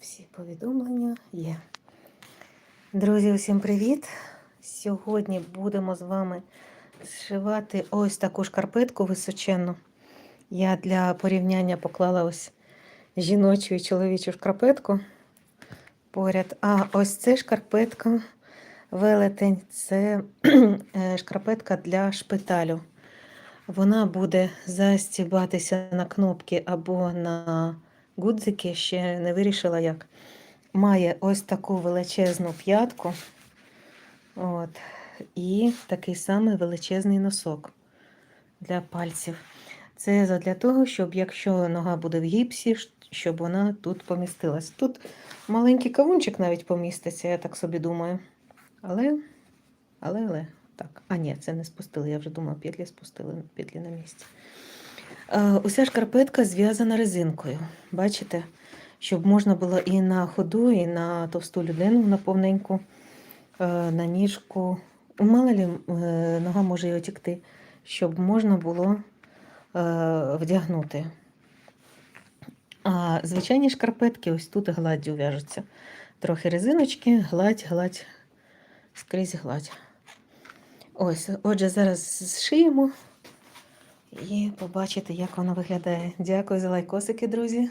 Всі повідомлення є. Друзі, усім привіт! Сьогодні будемо з вами зшивати ось таку шкарпетку височенну. Я для порівняння поклала ось жіночу і чоловічу шкарпетку поряд. А ось це шкарпетка велетень це е, шкарпетка для шпиталю. Вона буде застібатися на кнопки або на гудзики, ще не вирішила як. Має ось таку величезну п'ятку. От, і такий самий величезний носок для пальців. Це для того, щоб якщо нога буде в гіпсі, щоб вона тут помістилась. Тут маленький кавунчик навіть поміститься, я так собі думаю. Але, але, але, так. А ні, це не спустили. Я вже думала, петлі спустили, петлі на місці. Е, Уся шкарпетка зв'язана резинкою. Бачите? Щоб можна було і на ходу, і на товсту людину на повненьку, е, на ніжку. Мало лі е, нога може й отікти, щоб можна було вдягнути. А звичайні шкарпетки ось тут гладдю в'яжуться. Трохи резиночки, гладь, гладь, скрізь гладь. Ось, отже, зараз зшиємо і побачите, як воно виглядає. Дякую за лайкосики, друзі.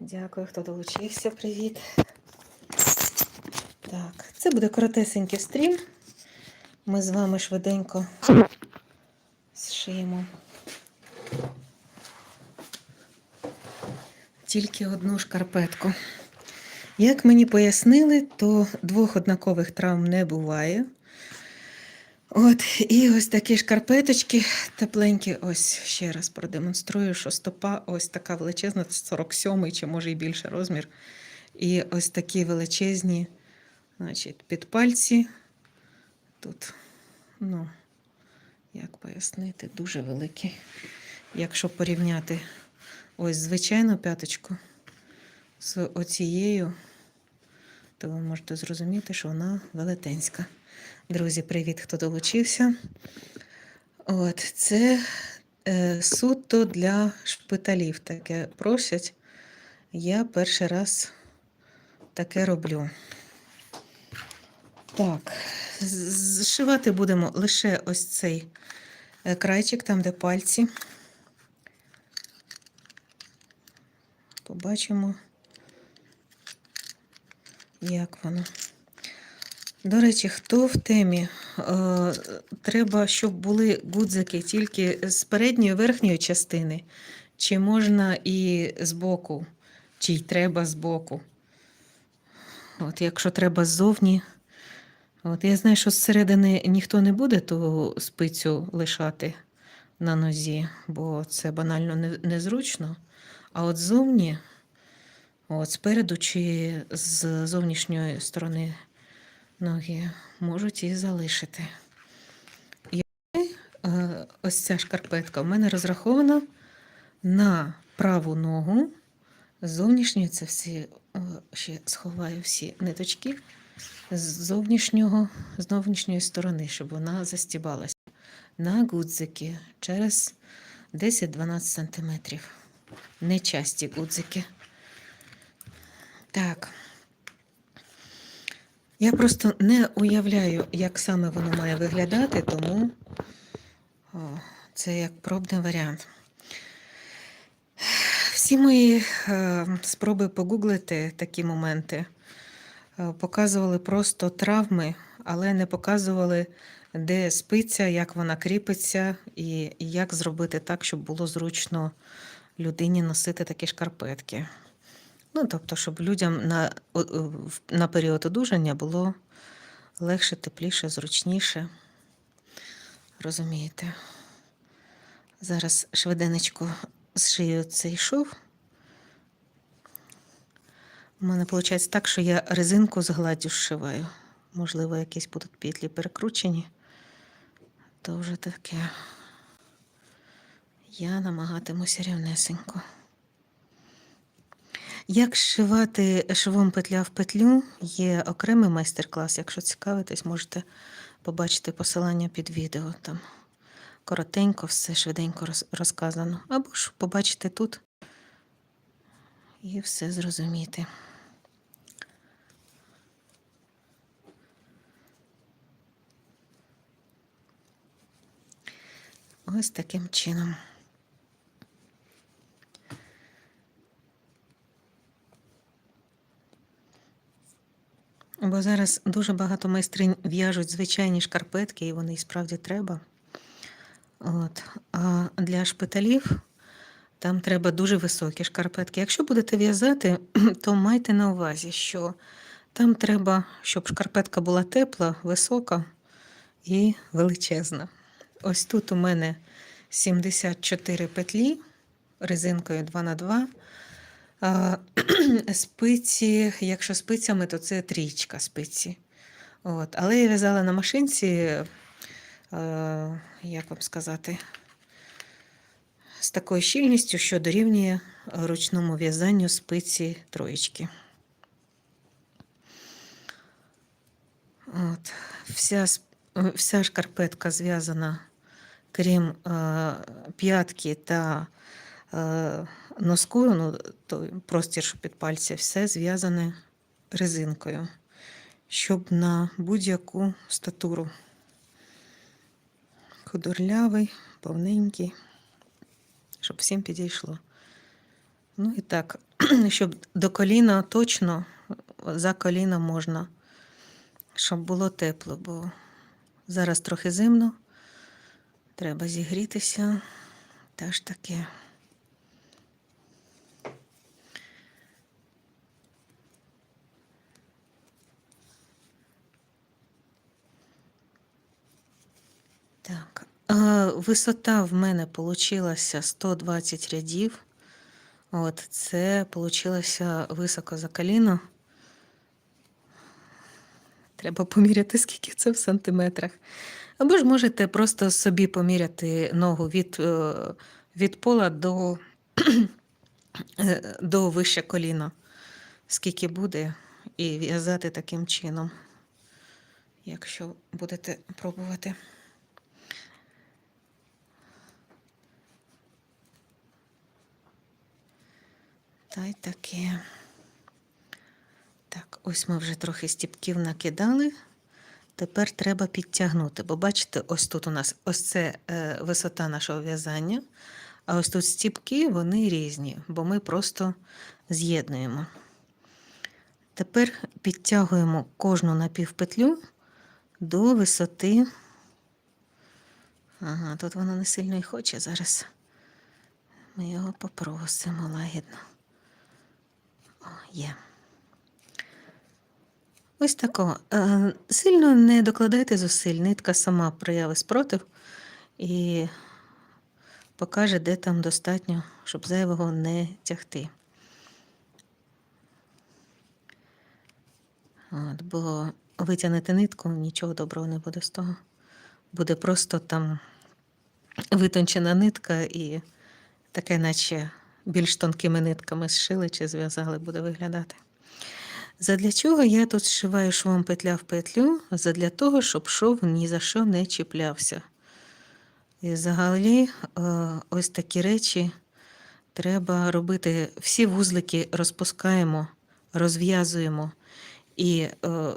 Дякую, хто долучився. Привіт. Так, це буде коротесенький стрім. Ми з вами швиденько зшиємо тільки одну шкарпетку. Як мені пояснили, то двох однакових травм не буває. От, і ось такі шкарпеточки тепленькі. Ось ще раз продемонструю, що стопа ось така величезна, 47 чи може і більше розмір. І ось такі величезні, значить, під пальці. Тут, ну, як пояснити, дуже великі. Якщо порівняти ось звичайну п'яточку з оцією, то ви можете зрозуміти, що вона велетенська. Друзі, привіт, хто долучився. От, Це е, суто для шпиталів таке просять. Я перший раз таке роблю. Так, зшивати будемо лише ось цей е, крайчик, там, де пальці. Побачимо, як воно. До речі, хто в темі? Е, треба, щоб були гудзики тільки з передньої верхньої частини, чи можна і з боку, чи й треба з боку. От Якщо треба ззовні. От Я знаю, що зсередини ніхто не буде ту спицю лишати на нозі, бо це банально незручно. А от ззовні, от спереду чи з зовнішньої сторони ноги можуть її залишити. І е, ось ця шкарпетка в мене розрахована на праву ногу. Зовнішньої це всі, е, ще сховаю всі ниточки з зовнішнього, зовнішньої сторони, щоб вона застібалася на гудзики через 10-12 см. Нечасті гудзики. Так. Я просто не уявляю, як саме воно має виглядати, тому о, це як пробний варіант. Всі мої е, спроби погуглити такі моменти, е, показували просто травми, але не показували, де спиться, як вона кріпиться, і, і як зробити так, щоб було зручно людині носити такі шкарпетки. Ну, тобто, щоб людям на на період одужання було легше, тепліше, зручніше. Розумієте? Зараз швиденечко зшию цей шов. У мене виходить так, що я резинку з гладдю зшиваю. Можливо, якісь будуть петлі перекручені, то вже таке. Я намагатимуся рівнесенько. Як зшивати швом петля в петлю, є окремий майстер-клас. Якщо цікавитесь, можете побачити посилання під відео. Там коротенько, все швиденько розказано. Або ж побачите тут, і все зрозуміти. Ось таким чином. Зараз дуже багато майстринь в'яжуть звичайні шкарпетки, і вони і справді треба. От. А для шпиталів там треба дуже високі шкарпетки. Якщо будете в'язати, то майте на увазі, що там треба, щоб шкарпетка була тепла, висока і величезна. Ось тут у мене 74 петлі резинкою 2х2. Спиці, якщо спицями, то це трічка спиці. От. Але я в'язала на машинці, як вам сказати, з такою щільністю, що дорівнює ручному в'язанню спиці троєчки. От. Вся, вся шкарпетка зв'язана, крім е, п'ятки та е, носку, ну, той простір, що під пальці, все зв'язане резинкою, щоб на будь-яку статуру. Худорлявий, повненький, щоб всім підійшло. Ну і так, щоб до коліна точно за коліна можна, щоб було тепло, бо зараз трохи зимно, треба зігрітися. Та ж таке. Так. Висота в мене получилася 120 рядів. От, це получилося високо за коліно. Треба поміряти, скільки це в сантиметрах. Або ж можете просто собі поміряти ногу від, е, від пола до, е, до вище коліна, скільки буде, і в'язати таким чином, якщо будете пробувати. Та таке. Так, ось ми вже трохи стіпків накидали. Тепер треба підтягнути, бо бачите, ось тут у нас ось це е, висота нашого в'язання, а ось тут стіпки, вони різні, бо ми просто з'єднуємо. Тепер підтягуємо кожну напівпетлю до висоти. Ага, тут воно не сильно і хоче зараз. Ми його попросимо лагідно. Є. Ось тако. Е, Сильно не докладайте зусиль, нитка сама прояви спротив і покаже, де там достатньо, щоб зайвого не тягти. От, бо витягнете нитку, нічого доброго не буде з того. Буде просто там витончена нитка і таке, наче більш тонкими нитками зшили чи зв'язали, буде виглядати. Задля чого я тут зшиваю швом петля в петлю? Задля того, щоб шов ні за що не чіплявся. І взагалі, е, ось такі речі треба робити. Всі вузлики розпускаємо, розв'язуємо і е,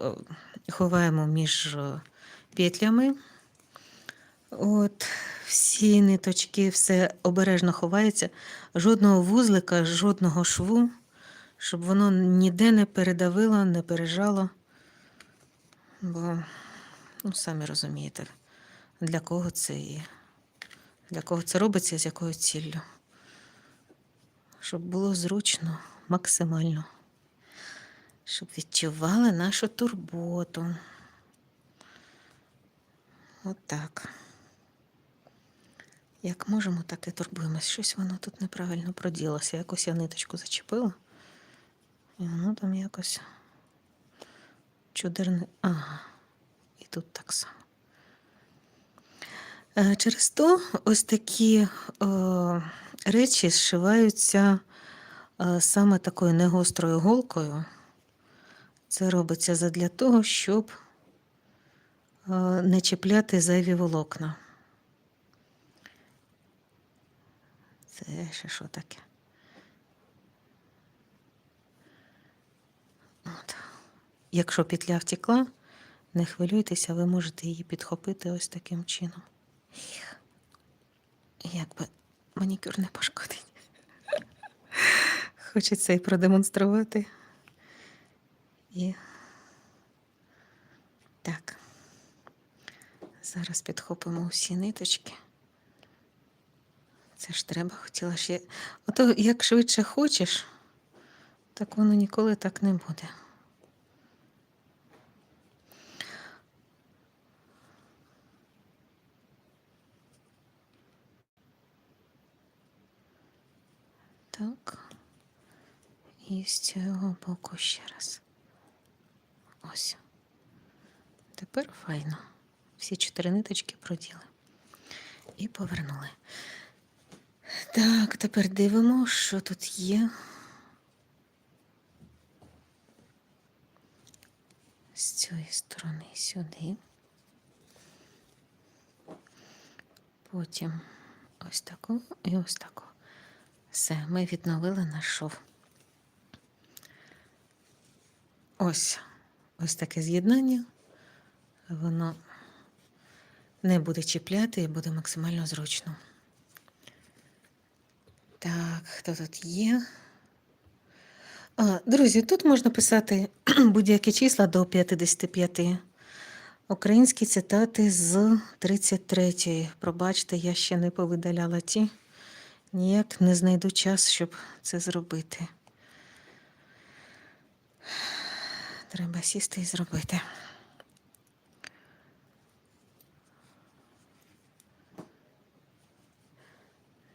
ховаємо між е, петлями. От, всі ниточки, все обережно ховається. Жодного вузлика, жодного шву, щоб воно ніде не передавило, не пережало. Бо, ну, самі розумієте, для кого це і для кого це робиться, з якою ціллю. Щоб було зручно, максимально. Щоб відчували нашу турботу. Отак. Як можемо, так і турбуємось. Щось воно тут неправильно проділося. Якось я ниточку зачепила. І воно там якось чудерне. Ага. І тут так само. Е, Через то ось такі е, речі зшиваються е, саме такою негострою голкою. Це робиться задля того, щоб е, не чіпляти зайві волокна. Це ще що таке? От. Якщо петля втекла, не хвилюйтеся, ви можете її підхопити ось таким чином. Якби манікюр не пошкодить. Хочеться і продемонструвати. І так, зараз підхопимо усі ниточки. Це ж треба, хотіла ще. Ото як швидше хочеш, так воно ніколи так не буде. Так. І з цього боку ще раз. Ось. Тепер файно. Всі чотири ниточки проділи. І повернули. Так, тепер дивимо, що тут є. З цієї сторони сюди. Потім ось таку і ось таку. Все, ми відновили наш шов. Ось ось таке з'єднання. Воно не буде чіпляти і буде максимально зручно. Так, хто тут є? Друзі, тут можна писати будь-які числа до 55. Українські цитати з 33-ї. Пробачте, я ще не повидаляла ті. Ніяк не знайду час, щоб це зробити. Треба сісти і зробити.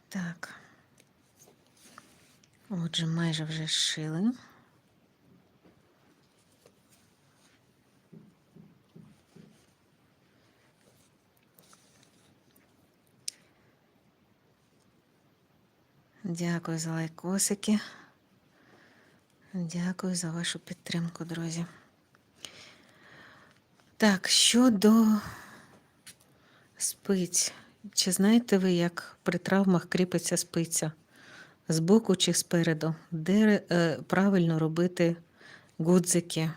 Так. Отже, майже вже зшили. Дякую за лайкосики. Дякую за вашу підтримку, друзі. Так, щодо спиць. Чи знаєте ви, як при травмах кріпиться спиця? Збоку чи спереду? Де е, правильно робити гудзики?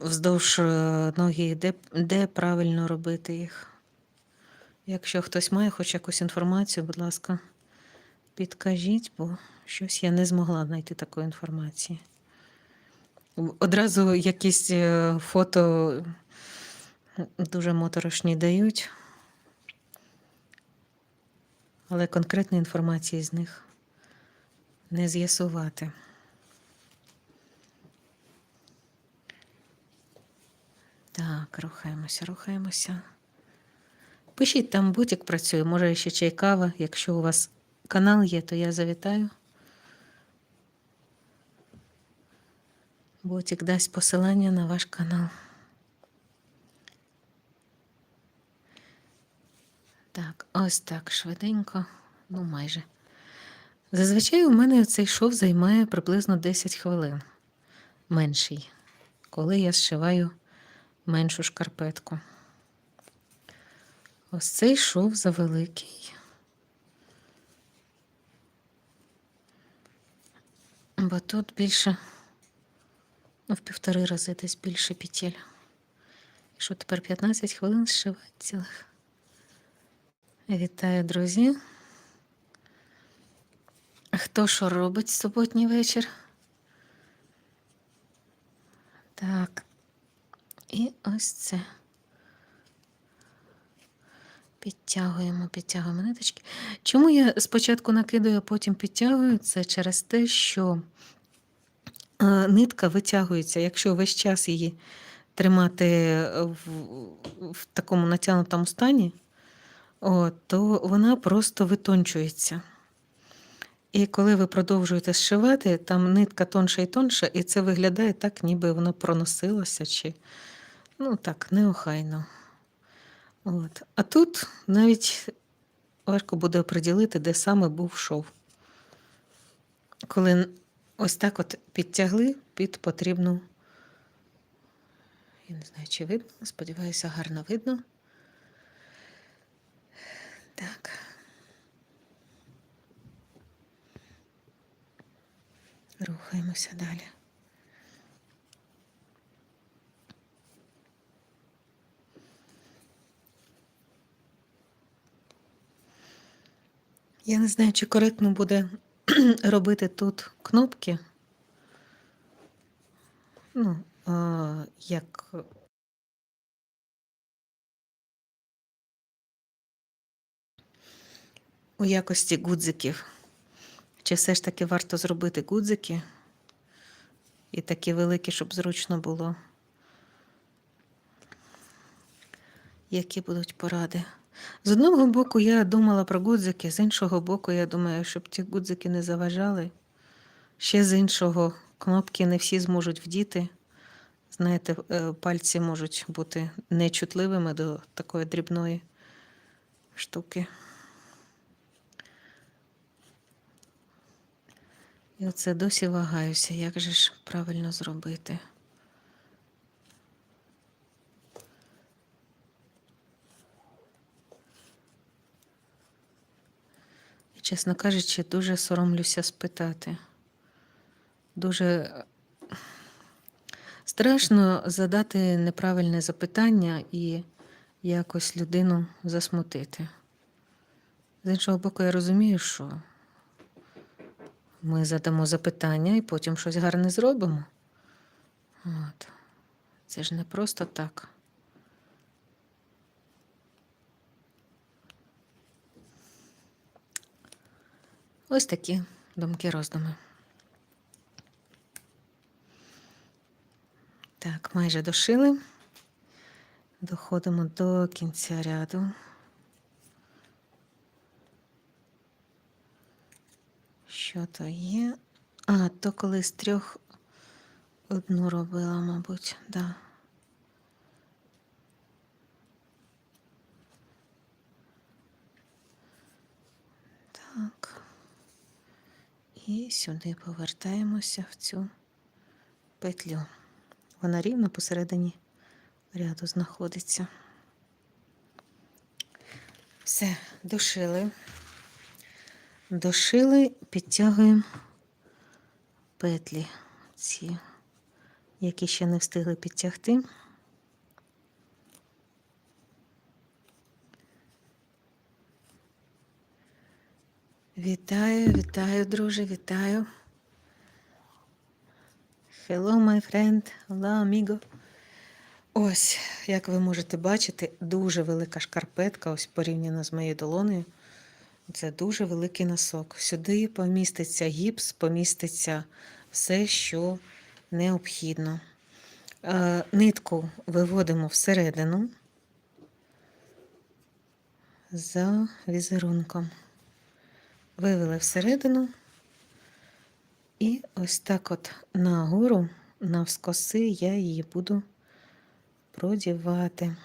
Вздовж е, ноги, де, де правильно робити їх? Якщо хтось має хоч якусь інформацію, будь ласка, підкажіть, бо щось я не змогла знайти такої інформації. Одразу якісь е, фото дуже моторошні дають, але конкретної інформації з них не з'ясувати. Так, рухаємося, рухаємося. Пишіть там бутик працює, може ще чай кава. Якщо у вас канал є, то я завітаю. Ботик дасть посилання на ваш канал. Так, ось так швиденько, ну майже. Зазвичай у мене цей шов займає приблизно 10 хвилин. Менший, коли я зшиваю меншу шкарпетку. Ось цей шов завеликий. Бо тут більше, ну, в півтори рази десь більше петель. І що тепер 15 хвилин зшивати цілих. Вітаю, друзі. Хто що робить суботній вечір? Так. І ось це. Підтягуємо, підтягуємо ниточки. Чому я спочатку накидаю, а потім підтягую? Це через те, що е, нитка витягується, якщо весь час її тримати в, в такому натягнутому стані, о, то вона просто витончується. І коли ви продовжуєте зшивати, там нитка тонша і тонша, і це виглядає так, ніби воно проносилося, чи ну так, неохайно. От. А тут навіть важко буде оприділити, де саме був шов. Коли ось так от підтягли під потрібну. Я не знаю, чи видно, сподіваюся, гарно видно. Так. Рухаємося далі. Я не знаю, чи коректно буде робити тут кнопки. Ну, е, як у якості гудзиків. Чи все ж таки варто зробити гудзики? І такі великі, щоб зручно було. Які будуть поради? З одного боку, я думала про гудзики, з іншого боку, я думаю, щоб ті гудзики не заважали. Ще з іншого, кнопки не всі зможуть вдіти. Знаєте, е, пальці можуть бути нечутливими до такої дрібної штуки. І оце досі вагаюся, як же ж правильно зробити. Чесно кажучи, дуже соромлюся спитати. Дуже е, страшно задати неправильне запитання і якось людину засмутити. З іншого боку, я розумію, що ми задамо запитання і потім щось гарне зробимо. От. Це ж не просто так. Ось такі думки роздуми. Так, майже дошили. Доходимо до кінця ряду. Що то є? А, то коли з трьох одну робила, мабуть, да. Так. І сюди повертаємося в цю петлю. Вона рівно посередині ряду знаходиться. Все, дошили. Дошили, підтягуємо петлі ці, які ще не встигли підтягти. Вітаю, вітаю, друже, вітаю. Hello, my friend, Hola, amigo. Ось, як ви можете бачити, дуже велика шкарпетка, ось порівняно з моєю долонею. Це дуже великий носок. Сюди поміститься гіпс, поміститься все, що необхідно. Е, Нитку виводимо всередину за візерунком. Вивели всередину, і ось так от нагору, навскоси, я її буду продівати.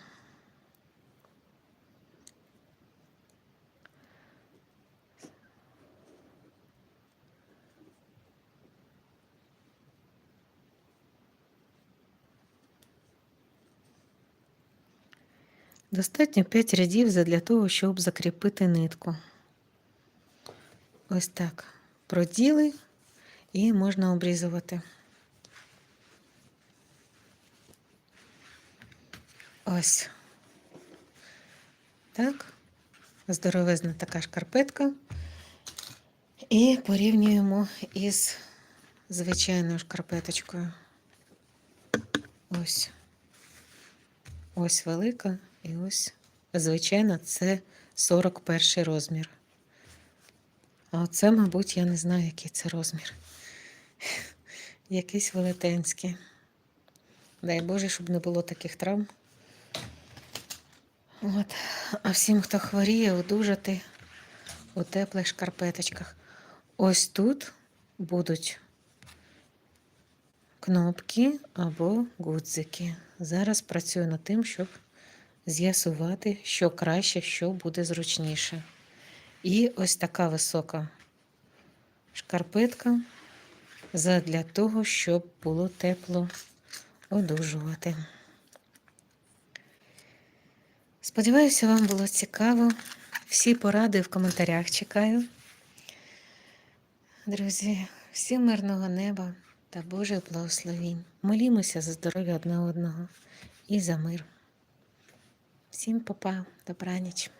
Достатньо 5 рядів для того, щоб закріпити нитку. Ось так. Проділи і можна обрізувати. Ось. Так. Здоровезна така шкарпетка. І порівнюємо із звичайною шкарпеточкою. Ось. Ось велика і ось, звичайно, це 41 розмір. А оце, мабуть, я не знаю, який це розмір. Якийсь велетенський. Дай Боже, щоб не було таких травм. От. А всім, хто хворіє, одужати у теплих шкарпеточках. Ось тут будуть кнопки або гудзики. Зараз працюю над тим, щоб з'ясувати, що краще, що буде зручніше. І ось така висока шкарпетка для того, щоб було тепло одужувати. Сподіваюся, вам було цікаво. Всі поради в коментарях чекаю. Друзі, всім мирного неба та Божих благословінь. Молімося за здоров'я одне одного і за мир. Всім папа, добраніч.